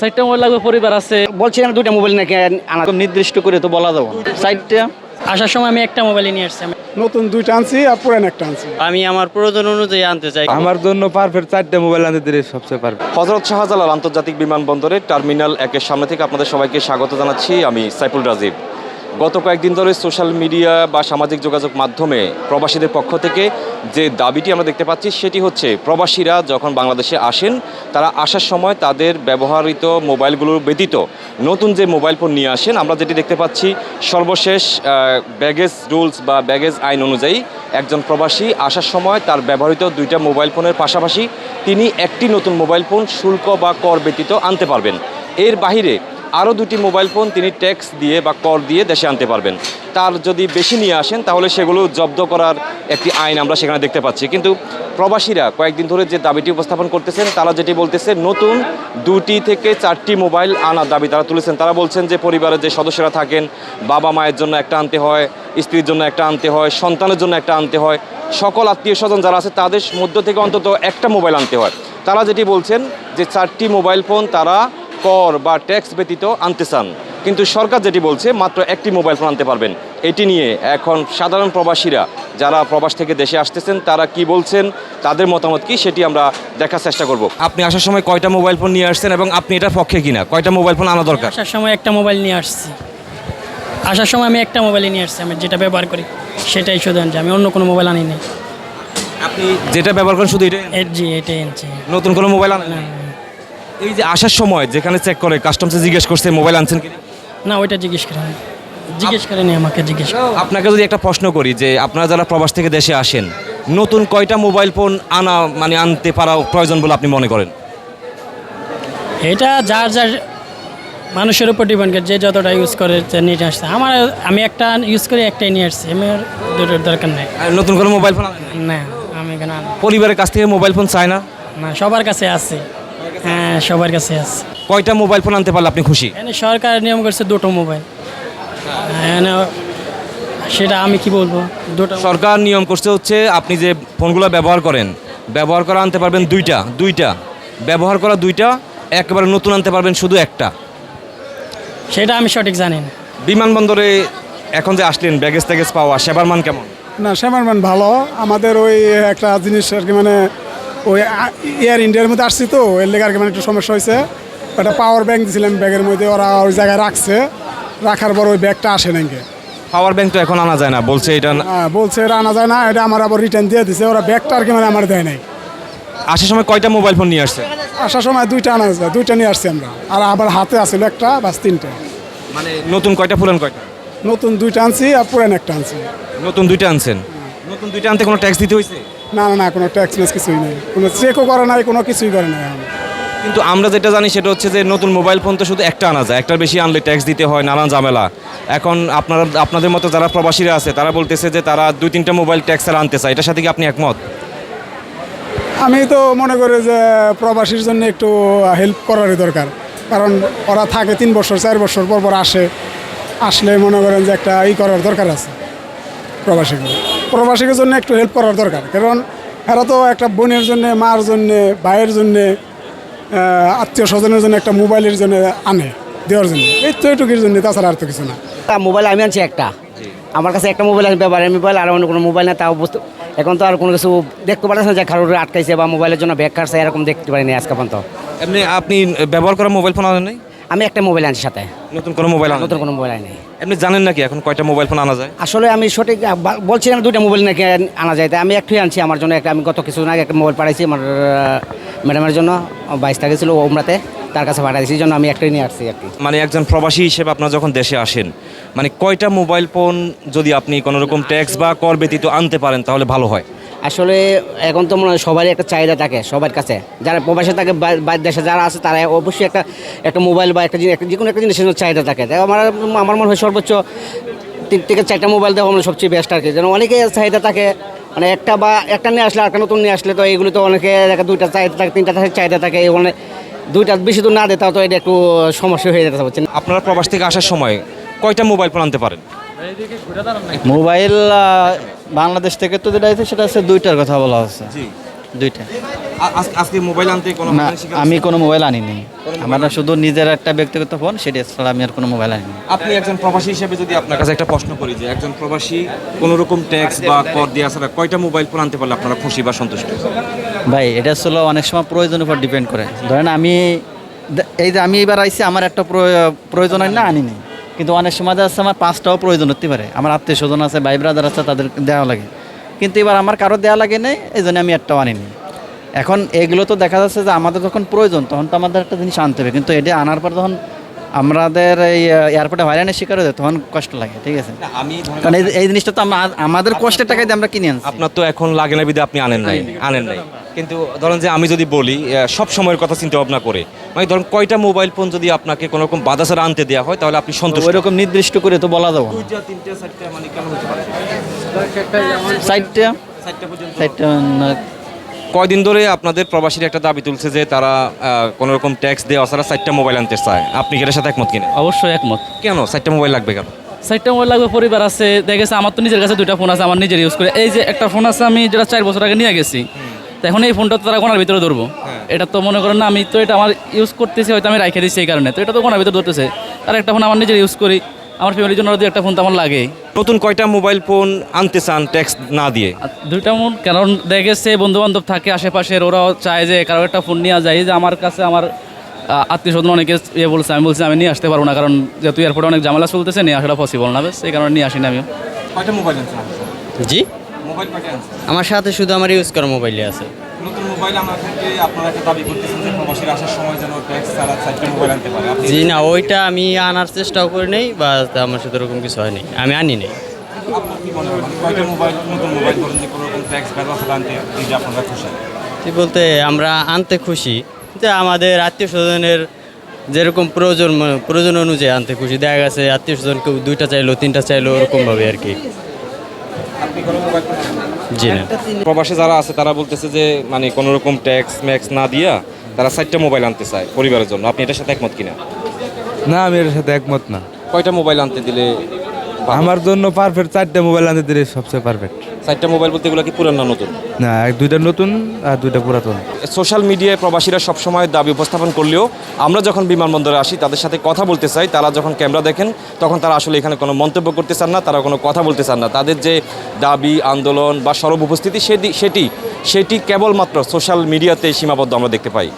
চারটা মোবাইল লাগবে পরিবার আছে। বলছিলাম দুইটা মোবাইল নাকি আনা নির্দিষ্ট করে তো বলা যাব আসার সময় আমি একটা মোবাইল নিয়ে আসছি। নতুন দুইটা আনছি আর পুরান একটা আনছি। আমি আমার প্রয়োজন অনুযায়ী আনতে চাই। আমার জন্য পারফেক্ট চারটে মোবাইল আনতে দিলে সবচেয়ে পারফেক্ট হজরত শাহজালাল আন্তর্জাতিক বিমানবন্দরে টার্মিনাল একের সামনে থেকে আপনাদের সবাইকে স্বাগত জানাচ্ছি। আমি সাইফুল রাজীব। গত কয়েকদিন ধরে সোশ্যাল মিডিয়া বা সামাজিক যোগাযোগ মাধ্যমে প্রবাসীদের পক্ষ থেকে যে দাবিটি আমরা দেখতে পাচ্ছি, সেটি হচ্ছে প্রবাসীরা যখন বাংলাদেশে আসেন, তারা আসার সময় তাদের ব্যবহৃত মোবাইলগুলোর ব্যতীত নতুন যে মোবাইল ফোন নিয়ে আসেন, আমরা যেটি দেখতে পাচ্ছি, সর্বশেষ ব্যাগেজ রুলস বা ব্যাগেজ আইন অনুযায়ী একজন প্রবাসী আসার সময় তার ব্যবহৃত দুইটা মোবাইল ফোনের পাশাপাশি তিনি একটি নতুন মোবাইল ফোন শুল্ক বা কর ব্যতীত আনতে পারবেন। এর বাহিরে আরও দুটি মোবাইল ফোন তিনি ট্যাক্স দিয়ে বা কর দিয়ে দেশে আনতে পারবেন। তার যদি বেশি নিয়ে আসেন, তাহলে সেগুলো জব্দ করার একটি আইন আমরা সেখানে দেখতে পাচ্ছি। কিন্তু প্রবাসীরা কয়েকদিন ধরে যে দাবিটি উপস্থাপন করতেছেন, তারা যেটি বলতেছে, নতুন দুটি থেকে চারটি মোবাইল আনার দাবি তারা তুলেছেন। তারা বলছেন যে পরিবারের যে সদস্যরা থাকেন, বাবা মায়ের জন্য একটা আনতে হয়, স্ত্রীর জন্য একটা আনতে হয়, সন্তানের জন্য একটা আনতে হয়, সকল আত্মীয় স্বজন যারা আছে, তাদের মধ্য থেকে অন্তত একটা মোবাইল আনতে হয়। তারা যেটি বলছেন যে চারটি মোবাইল ফোন তারা কর বা ট্যাক্স ব্যতীত আনতে চান। কিন্তু সরকার যেটি বলছে মাত্র একটি মোবাইল ফোন আনতে পারবেন। এটি নিয়ে এখন সাধারণ প্রবাসীরা যারা প্রবাস থেকে দেশে আসতেছেন তারা কি বলছেন তাদের মতামত কি সেটি আমরা দেখার চেষ্টা করব। আপনি আসার সময় কয়টা মোবাইল ফোন নিয়ে আসছেন এবং আপনি এটার পক্ষে কিনা? কয়টা মোবাইল ফোন আনা দরকার? আসার সময় একটা মোবাইল নিয়ে আসছি। আসার সময় আমি একটা মোবাইল নিয়ে আসছি আমি যেটা ব্যবহার করি সেটাই শুধু আনছি। আমি অন্য কোনো মোবাইল আনি নাই। আপনি যেটা ব্যবহার করেন শুধু এর জি এটাই আনছি। নতুন কোনো মোবাইল আনেন না, এই যে আসার সময় যেখানে চেক করে কাস্টমসে জিজ্ঞেস করছে মোবাইল আনছেন কি না ওইটা জিজ্ঞেস করেন জিজ্ঞেস করেনি আমাকে জিজ্ঞেস আপনাকে যদি একটা প্রশ্ন করি যে আপনারা যারা প্রবাস থেকে দেশে আসেন নতুন কয়টা মোবাইল ফোন আনা মানে আনতে পারা প্রয়োজন বলে আপনি মনে করেন? এটা যার যার মানুষের উপর ডিপেন্ড করে যে যতটা ইউজ করে নিয়ে আসছে। আমার আমি একটা ইউজ করি একটাই নিয়ে আসছি আমার দুটোর দরকার নেই। নতুন কোনো মোবাইল ফোন না আমি এখানে পরিবারের কাছ থেকে মোবাইল ফোন চাই না? না সবার কাছে আছে। হ্যাঁ সবার কাছে আছে। কয়টা মোবাইল ফোন আনতে পারলে আপনি খুশি? এখানে সরকার নিয়ম করছে দুটো মোবাইল। এখানে সেটা আমি কি বলব? দুটো সরকার নিয়ম করছে হচ্ছে আপনি যে ফোনগুলো ব্যবহার করেন ব্যবহার করা আনতে পারবেন দুইটা দুইটা। ব্যবহার করা দুইটা একেবারে নতুন আনতে পারবেন শুধু একটা। সেটা আমি সঠিক জানি না। বিমানবন্দরে এখন যে আসলেন ব্যাগেজ ট্যাগেজ পাওয়া সেবার মান কেমন? না সেমারম্যান ভালো। আমাদের ওই একটা জিনিস আর কি মানে ওই এয়ার ইন্ডিয়ার মধ্যে আসছি তো এর লেগে আর কি মানে একটু সমস্যা হয়েছে। একটা পাওয়ার ব্যাংক দিয়েছিলাম ব্যাগের মধ্যে ওরা ওই জায়গায় রাখছে। রাখার পর ওই ব্যাগটা আসে নাকি পাওয়ার ব্যাংক তো এখন আনা যায় না বলছে এটা হ্যাঁ বলছে এটা আনা যায় না এটা আমার আবার রিটার্ন দিয়ে দিছে ওরা ব্যাগটা আর কি মানে আমার দেয় নাই। আসার সময় কয়টা মোবাইল ফোন নিয়ে আসছে? আসার সময় দুইটা আনা যায় দুইটা নিয়ে আসছি আমরা। আর আবার হাতে আসছিল একটা বাস তিনটা। মানে নতুন কয়টা পুরান কয়টা? নতুন দুইটা আনছি আর পুরান একটা আনছি। নতুন দুইটা আনছেন। নতুন দুইটা আনতে কোনো ট্যাক্স দিতে হয়েছে না না না কোনো ট্যাক্স ম্যাক্স কিছুই নেই। কোনো চেকও করে নাই কোনো কিছুই করে নাই। কিন্তু আমরা যেটা জানি সেটা হচ্ছে যে নতুন মোবাইল ফোন তো শুধু একটা আনা যায়। একটার বেশি আনলে ট্যাক্স দিতে হয় নানান ঝামেলা। এখন আপনারা আপনাদের মতো যারা প্রবাসীরা আছে তারা বলতেছে যে তারা দুই তিনটা মোবাইল ট্যাক্স আর আনতে চায়। এটার সাথে কি আপনি একমত? আমি তো মনে করি যে প্রবাসীর জন্য একটু হেল্প করারই দরকার। কারণ ওরা থাকে তিন বছর চার বছর পর পর আসে। আসলে মনে করেন যে একটা ই করার দরকার আছে প্রবাসীকে। প্রবাসীদের জন্য একটু হেল্প করার দরকার। কারণ এরা তো একটা বোনের জন্য মার জন্য ভাইয়ের জন্যে আত্মীয় স্বজনের জন্য একটা মোবাইলের জন্য আনে দেওয়ার জন্য। এই তো এটুকুর জন্য তাছাড়া আর তো কিছু না। তা মোবাইল আমি আনছি একটা। আমার কাছে একটা মোবাইল আছে ব্যবহারের মোবাইল আর অন্য কোনো মোবাইল না তাও বুঝতে এখন তো আর কোনো কিছু দেখতে পারতেছে না যে কারোর আটকাইছে বা মোবাইলের জন্য ব্যাগ কাটছে এরকম দেখতে পারিনি আজকে পর্যন্ত। এমনি আপনি ব্যবহার করা মোবাইল ফোন আনেন নাই? আমি একটা মোবাইল আনছি সাথে। নতুন কোনো মোবাইল নতুন কোনো মোবাইল আনি এমনি জানেন নাকি এখন কয়টা মোবাইল ফোন আনা যায়? আসলে আমি সঠিক বলছিলাম দুইটা মোবাইল নাকি আনা যায়। তাই আমি একটাই আনছি আমার জন্য। একটা আমি গত কিছুদিন আগে একটা মোবাইল পাঠাইছি আমার ম্যাডামের জন্য। বাইশ তারিখে ছিল ওমরাতে তার কাছে পাঠাইছি এই জন্য আমি একটাই নিয়ে আসছি আর কি। মানে একজন প্রবাসী হিসেবে আপনার যখন দেশে আসেন মানে কয়টা মোবাইল ফোন যদি আপনি কোনো রকম ট্যাক্স বা কর ব্যতীত আনতে পারেন তাহলে ভালো হয়? আসলে এখন তো মনে হয় সবারই একটা চাহিদা থাকে সবার কাছে। যারা প্রবাসে থাকে, বা- বাইরের দেশে যারা আছে তারা অবশ্যই একটা একটা মোবাইল বা একটা জিনিস যে কোনো একটা জিনিসের চাহিদা থাকে। তাই আমার আমার মনে হয় সর্বোচ্চ তিন থেকে চারটা মোবাইল দেওয়া মানে সবচেয়ে বেস্ট আর কি। যেন অনেকে চাহিদা থাকে মানে একটা বা একটা নিয়ে আসলে একটা নতুন নিয়ে আসলে তো এইগুলো তো অনেকে দুইটা চাহিদা থাকে, তিনটা চাহিদা থাকে, এই মানে দুইটা বেশি দূর না দেয়, তাও তো এটা একটু সমস্যা হয়ে যেতে হচ্ছে আপনারা প্রবাস থেকে আসার সময় কয়টা মোবাইল ফোন আনতে পারেন? মোবাইল বাংলাদেশ থেকে তো যেটা আছে সেটা হচ্ছে দুইটার কথা বলা হচ্ছে দুইটা। আজ- আজকে মোবাইল আনতে কোনো না আমি? কোনো মোবাইল আনিনি। আমার শুধু নিজের একটা ব্যক্তিগত ফোন সেটা ছাড়া আমি আর কোনো মোবাইল আনিনি। আপনি একজন প্রবাসী হিসেবে যদি আপনার কাছে একটা প্রশ্ন করি যে একজন প্রবাসী কোনো রকম ট্যাক্স বা কর দেওয়া ছাড়া কয়টা মোবাইল ফোন আনতে পারলে আপনারা খুশি বা সন্তুষ্ট? ভাই এটা আসলে অনেক সময় প্রয়োজনের উপর ডিপেন্ড করে। ধরেন আমি এই যে আমি এবার আইছি আমার একটা প্রয়- প্রয়োজন হয় না আনিনি। কিন্তু অনেক সময় যাচ্ছে আমার পাঁচটাও প্রয়োজন হতে পারে। আমার আত্মীয় স্বজন আছে, ভাই ব্রাদার আছে, তাদের দেওয়া লাগে। কিন্তু এবার আমার কারও দেওয়া লাগে নেই, এই জন্য আমি একটাও আনিনি। এখন এগুলো তো দেখা যাচ্ছে যে আমাদের যখন প্রয়োজন, তখন তো আমাদের একটা জিনিস আনতে হবে। কিন্তু এটা আনার পর যখন আমাদের এই এয়ারপোর্টে হয়রানির শিকার হয়ে তখন কষ্ট লাগে ঠিক আছে? আমি কারণ এই- জিনিসটা তো আমা- আমাদের কষ্টের টাকায় দিয়ে আমরা কিনে আনছি। আপনার তো এখন লাগে না বিদে আপনি আনেন নাই আনেন নাই। কিন্তু ধরেন যে আমি যদি বলি সব সময়ের কথা চিন্তা ভাবনা করে মানে ধরেন কয়টা মোবাইল ফোন যদি আপনাকে কোনো রকম বাধা ছাড়া আনতে দেওয়া হয় তাহলে আপনি সন্তুষ্ট। ওই রকম নির্দিষ্ট করে তো বলা যাব চারটা মানে চারটা? পর্যন্ত। সাইডটা কয়দিন ধরে আপনাদের প্রবাসীর একটা দাবি তুলছে যে তারা কোনো রকম ট্যাক্স দেওয়া ছাড়া চারটা মোবাইল আনতে চায়। আপনি কি এটার সাথে একমত কিনা? অবশ্যই একমত। কেন? চারটা মোবাইল লাগবে কেন? সাইডটা মোবাইল লাগবে পরিবার আছে দেখে গেছে আমার তো নিজের কাছে দুইটা ফোন আছে আমার নিজের ইউজ করে। এই যে একটা ফোন আছে আমি যেটা চার বছর আগে নিয়ে গেছি এখন এই ফোনটা তো তারা কোনার ভিতরে ধরবো। এটা তো মনে করেন না আমি তো এটা আমার ইউজ করতেছি হয়তো আমি রাখে দিচ্ছি এই কারণে। তো এটা তো কোনার ভিতরে ধরতেছে। আর একটা ফোন আমার নিজের ইউজ করি। আমার ফ্যামিলির জন্য আরও দুই একটা ফোন তো আমার লাগেই। নতুন কয়টা মোবাইল ফোন আনতে চান ট্যাক্স না দিয়ে? দুইটা ফোন কারণ দেখে গেছে বন্ধু বান্ধব থাকে আশেপাশের ওরাও চায় যে কারও একটা ফোন নিয়ে যায়। যে আমার কাছে আমার আত্মীয় স্বজন অনেকে ইয়ে বলছে আমি বলছি আমি নিয়ে আসতে পারব না কারণ যেহেতু এয়ারপোর্টে অনেক ঝামেলা চলতেছে নিয়ে আসাটা পসিবল না বেশ এই কারণে নিয়ে আসি না আমিও। কয়টা মোবাইল আনছেন? জি? মোবাইল আমার সাথে শুধু আমার ইউজ করা মোবাইলই আছে। নতুন মোবাইল আমার থেকে আপনারা একটা দাবি করতেছেন যে প্রবাসীর আসার সময় যেন ট্যাক্স ছাড়া চারটা মোবাইল আনতে পারে। জি না ওইটা আমি আনার চেষ্টাও করি নেই বা আমার সাথে ওরকম কিছু হয়নি আমি আনি নেই। কি মনে কি বলতে আমরা আনতে খুশি যে আমাদের আত্মীয় স্বজনের যেরকম প্রয়োজন প্রয়োজন অনুযায়ী আনতে খুশি দেখা গেছে আত্মীয় স্বজন কেউ দুইটা চাইলো তিনটা চাইলো ওরকমভাবে আর কি। আপনি কোনো মোবাইল জি না প্রবাসে যারা আছে তারা বলতেছে যে মানে কোনো রকম ট্যাক্স ম্যাক্স না দিয়া তারা চারটা মোবাইল আনতে চায় পরিবারের জন্য। আপনি এটার সাথে একমত কিনা? না আমি এটার সাথে একমত না। কয়টা মোবাইল আনতে দিলে? আমার জন্য পারফেক্ট চারটে মোবাইল আনতে দিলে সবচেয়ে পারফেক্ট চারটা মোবাইল বলতে এগুলো কি পুরান না নতুন? না দুইটা নতুন আর দুইটা পুরাতন। সোশ্যাল মিডিয়ায় প্রবাসীরা সবসময় দাবি উপস্থাপন করলেও আমরা যখন বিমানবন্দরে আসি তাদের সাথে কথা বলতে চাই তারা যখন ক্যামেরা দেখেন তখন তারা আসলে এখানে কোনো মন্তব্য করতে চান না তারা কোনো কথা বলতে চান না। তাদের যে দাবি আন্দোলন বা সরব উপস্থিতি সেটি সেটি সেটি কেবলমাত্র সোশ্যাল মিডিয়াতে সীমাবদ্ধ আমরা দেখতে পাই।